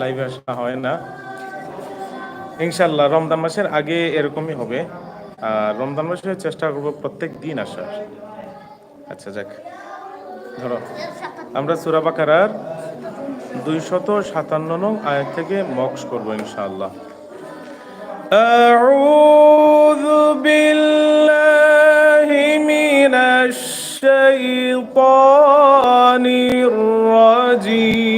লাইভে আসা হয় না ইনশাল্লাহ রমজান মাসের আগে এরকমই হবে আর রমজান মাসে চেষ্টা করবো প্রত্যেক দিন আসার আচ্ছা যাক ধরো আমরা সুরাবাকারার দুইশত সাতান্ন নং আয়াত থেকে মক্স করবো ইনশাআল্লাহ أعوذ بالله من الشيطان الرجيم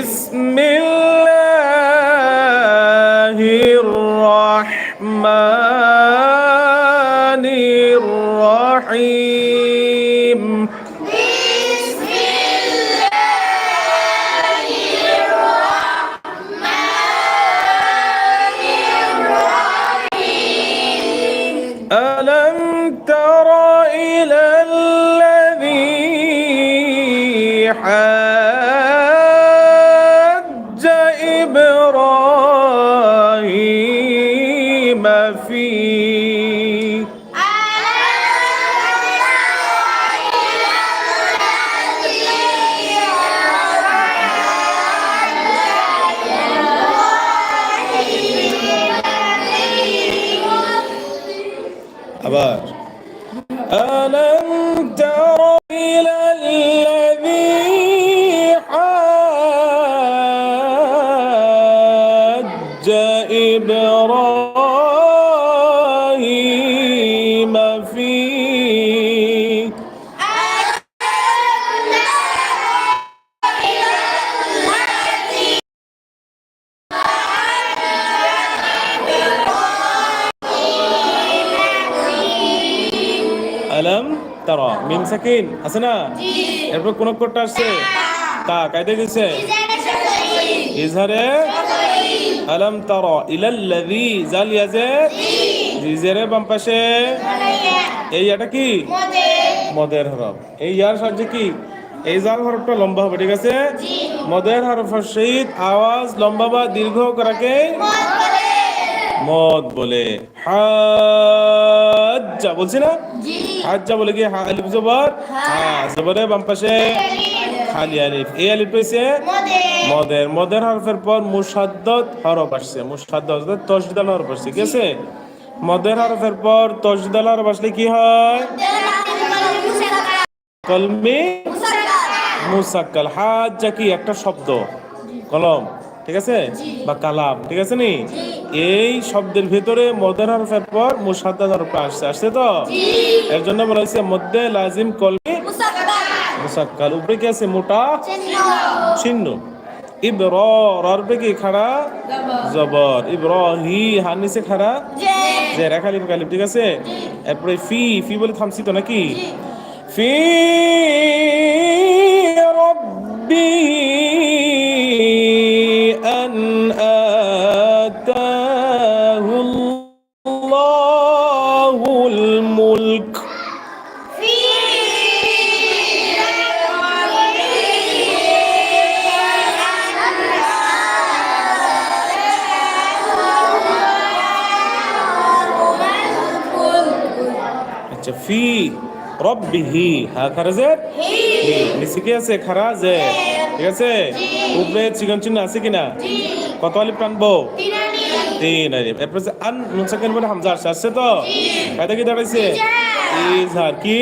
بسم إبراهيم فيه আবার ألم تر إلى আলম তারা। মিম সাকিন আছে না এরপর কোন কোটটা আসছে? তা কায়দে গেছে ইজহারে আলম তারা। ইলাল্লাযী জাল ইয়াজে জিজেরে বাম পাশে। এই এটা কি? মদের হরফ। এই ইয়ার সাহায্যে কি? এই জাল হরফটা লম্বা হবে ঠিক আছে? মদের হরফের সহিত আওয়াজ লম্বা বা দীর্ঘ করাকে মদ বলে। হাজ্জা বলছি না? হাজ্জা বলে কি? হা- আলিফ জবর? হ্যাঁ জবরে বাম পাশে খালি আলিফ। এই আলিফ পেয়েছে? মদের। মদের। হরফের পর মুসাদ্দত হরফ আসছে। মুসাদ্দত তসদাল হরফ আসছে। ঠিক আছে মদের হরফের পর তসদাল হরফ আসলে কি হয়? কলমি মুসাক্কাল। হাজ্জা কি? একটা শব্দ। কলম। ঠিক আছে? বা কালাম। ঠিক আছে নি? এই শব্দের ভিতরে মদের হরফের পর মুসাদ্দাদ হরফ আসছে। আসছে তো? এর জন্য বলা হয়েছে মধ্যে লাজিম কলমি মুসাক্কাল। উপরে কি আছে? মোটা চিহ্ন। ইব্র ররবে কি? খাড়া জবর। ইব্রাহি হার নিচে খাড়া যে রেখা লিপ কালিপ ঠিক আছে? এরপরে ফি। ফি বলে থামছি তো নাকি? ফি রব্বি আচ্ছা ফি রব্বিহি হা খারাজে? নিচে কি আছে? খারা যে ঠিক আছে? উপরে চিকন চিহ্ন আছে কিনা কত আলিফ টানবো? তিন আলিফ। এরপর আন নুন সাকিন বলে হামজা আসছে আসছে তো? কায়দা কি দাঁড়াইছে? ইজহার। কি?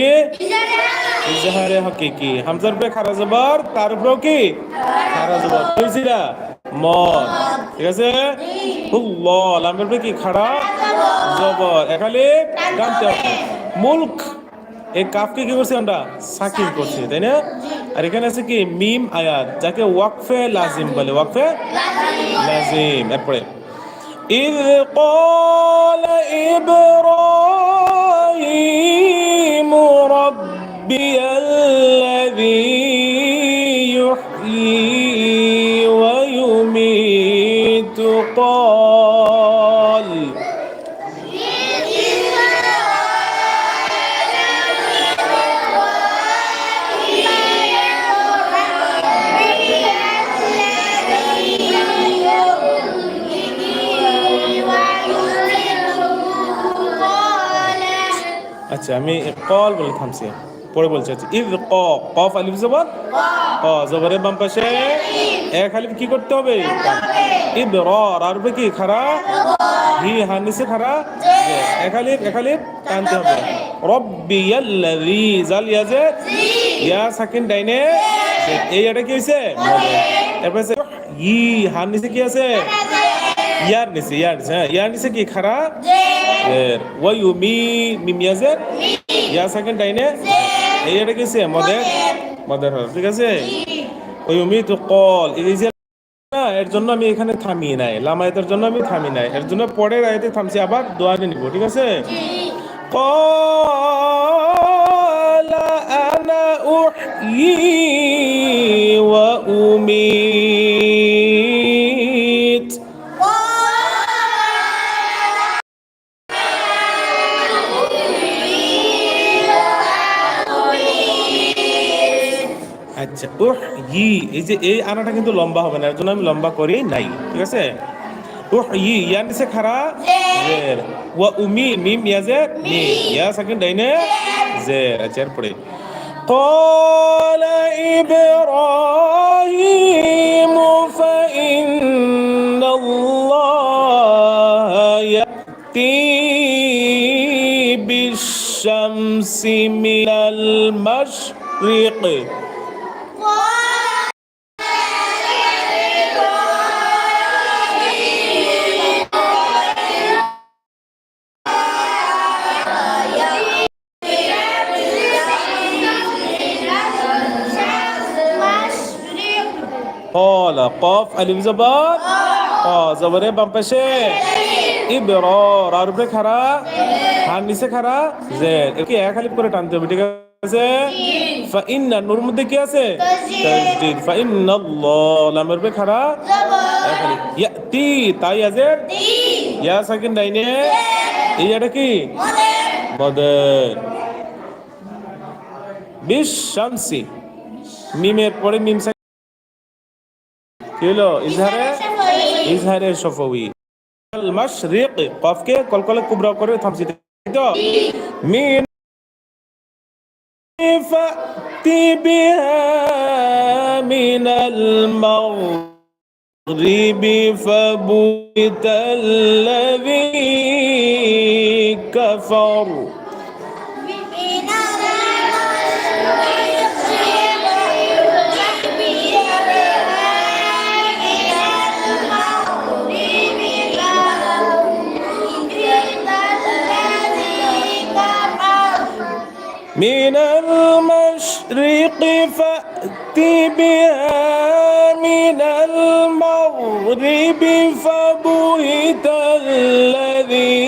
ইজহারে। হাকিকি। হামজার উপরে খারা জবর তার উপরেও কি? খারা জবর বুঝছিলা? মদ। ঠিক আছে? লামের উপরে কি? খাড়া জবর এখানে টানতে হবে। মুলক এই কাফকে কি করছি আমরা সাকিন করছি তাই না আর এখানে আছে কি মিম আয়াত যাকে ওয়াকফে লাজিম বলে ওয়াকফে লাজিম এরপরে إذ قال إبراهيم ربي আচ্ছা আমি কল বলে থামছি। পরে বলছি আচ্ছা ইদ ক, কফ, আলিফ, জবর? ক, জবরের বাম পাশে এক আলিফ, কি করতে হবে? ইদ র আর উপরে কি? খারা হি হার খারা জে। এক আলিফ এক আলিফ, টানতে হবে। রব্বি ইয়াল্লাযী জাল ইয়াজে, ইয়া সাকিন ডাইনে, এই এটা কি হইছে? এরপর আছে ই হার কি আছে? ইয়ার নিচে ইয়ার নিচে হ্যাঁ ইয়ার নিচে কি? খারা এর ওয়ায়ুমি মিমিয়াজের ইয়া সেকেন্ড ডাইনে এই এটা কিসে মদের মদের হরফ ঠিক আছে ওয়ুমি তো কল এই যে না এর জন্য আমি এখানে থামি নাই লামায়াতের জন্য আমি থামি নাই এর জন্য পরের আয়াতে থামছি আবার দোয়া নিব ঠিক আছে قال أنا أحيي وأميت এই যে এই আনাটা কিন্তু লম্বা হবে না এর জন্য আমি লম্বা করি নাই ঠিক আছে উহ ই ইয়ার নিচে খারা জের ওয়া উমি মিম ইয়াজের মি ইয়া সাকিন ডাইনে জের আচ্ছা এরপরে قال إبراهيم فإن الله يأتي بالشمس من المشرق قال কফ আলিম জবর জবরে বাম পাশে ইবর আর খারা আর নিচে খারা জের একে এক আলিফ করে টানতে হবে ঠিক আছে নুর মধ্যে কি আছে তাসদীদ আল্লাহ লামের তাই আছে ইয়া সাকিন এই এটা কি বদর বিশ শামসি মিমের পরে মিম كيلو. إزهار إزهار شفوي. المشرق قاف كل كل كبرى كبرى تمسي مين؟ فأتي بها من المغرب فبوت الذي كفر من المشرق فأت بها من المغرب فبهت الذي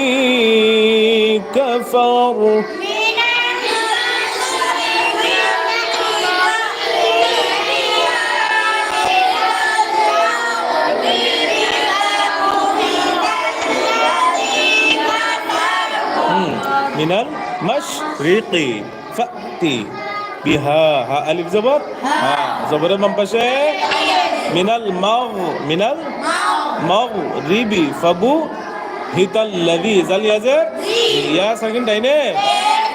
كفر. من المشرق فأتي بها ها ألف زبر ها زبر من بشه من المغ من المغرب فبو হিত الذي জাল ইয়াজে ইয়া সেকেন্ড ডাইনে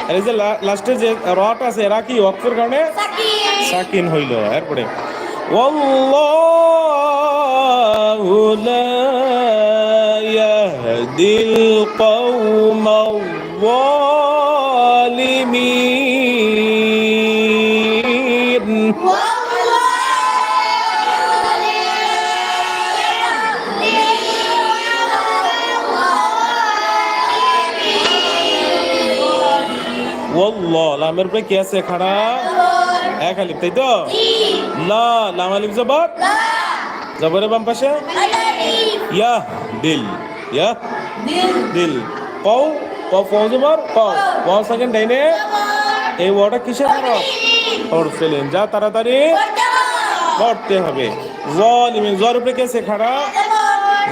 আর এই যে লাস্টে যে রট আছে এরা কি ওয়াকফের কারণে সাকিন হইল এরপরে والله لا يهدي القوم الظالمين والله লামের উপরে কি আছে খাড়া? এক আলিফ, তাই তো? লা, লাম আলিফ জবর জবরের বাম পাশে? ইয়া দিল ইয়া দিল। কও কও কও জবর কও কও সেকেন্ড ডাইনে এই ওয়ার্ডটা কিসের হরফ হরফ যা তাড়াতাড়ি পড়তে হবে। জলিমি, জর উপরে কে আছে খাড়া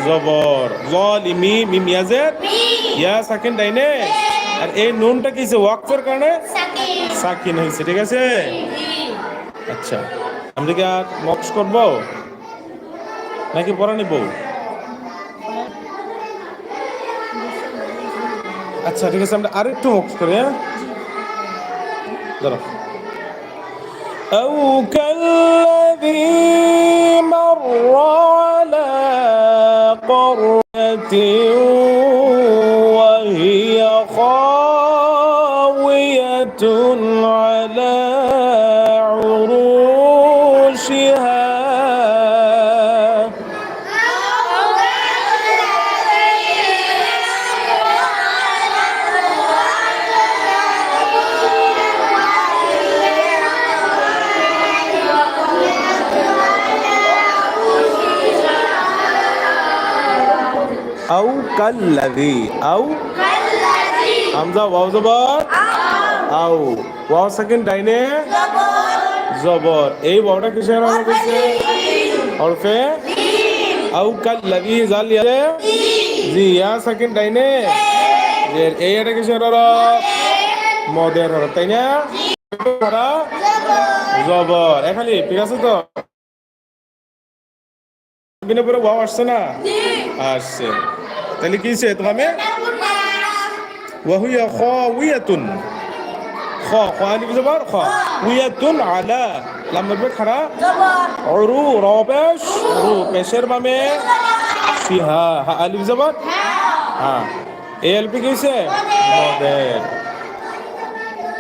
জবর। জলিমি মিম ইয়াজের ইয়া সেকেন্ড ডাইনে? আর এই নুনটা কিসে ওয়াকফের কারণে? সাকিন হয়েছে, ঠিক আছে? আচ্ছা আমরা কি আর মক্স করব? নাকি পড়া নিব? আচ্ছা ঠিক আছে, আমরা আরেকটু মক্স করি হ্যাঁ? ধরো। أو كالذي مر على قرية وهي خاوية আউ কাল্লাজি আউ কাল্লাজি হামজা, ওয়াও জবর? আউ। ওয়াও সেকেন্ড ডাইনে? জবর। এই ওয়াওটা কিসের নাম হচ্ছে হরফে? আউ কাল্লাজি জাল ইয়ালে জি, ইয়া সেকেন্ড ডাইনে? এর এই এটা কিসের হরফ? মদের হরফ, তাই না? জবর। এখালি ঠিক আছে তো? বিনে পরে ওয়াও আসছে না আসছে তাহলে কি হয়েছে তোমাকে وهي خاوية خا خا ألف زبر خا وية على لما تبقى خرا عرو رابش عرو পেশের বামে ফিহা হা আলিফ জবর হ্যাঁ এ এলপি কিসে মদের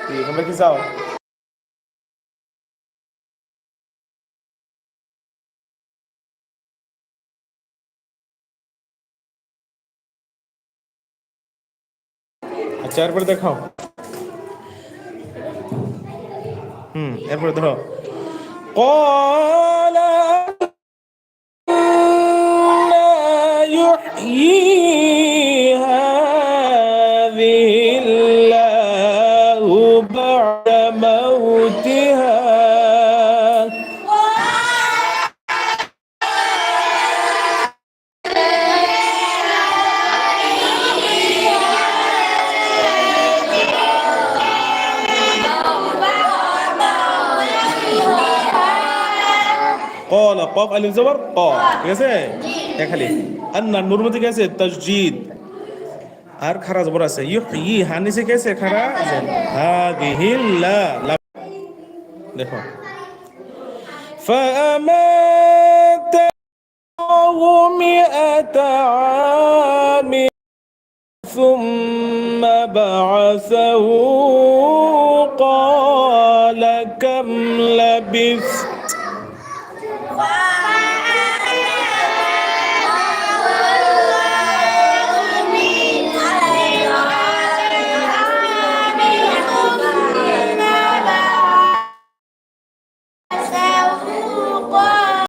কি তোমরা কি চাও আচ্ছা এরপরে দেখাও হুম এরপরে ধরো قال أنا يحيي قال قاف الف زبر قا ঠিক আছে এক খালি আন্না নূর মধ্যে কি আছে তাসজিদ আর খারা জবর আছে ইউহি হানিসে কি আছে খারা আছে হাদিহিল্লা দেখো فأمات مئة عام ثم بعثه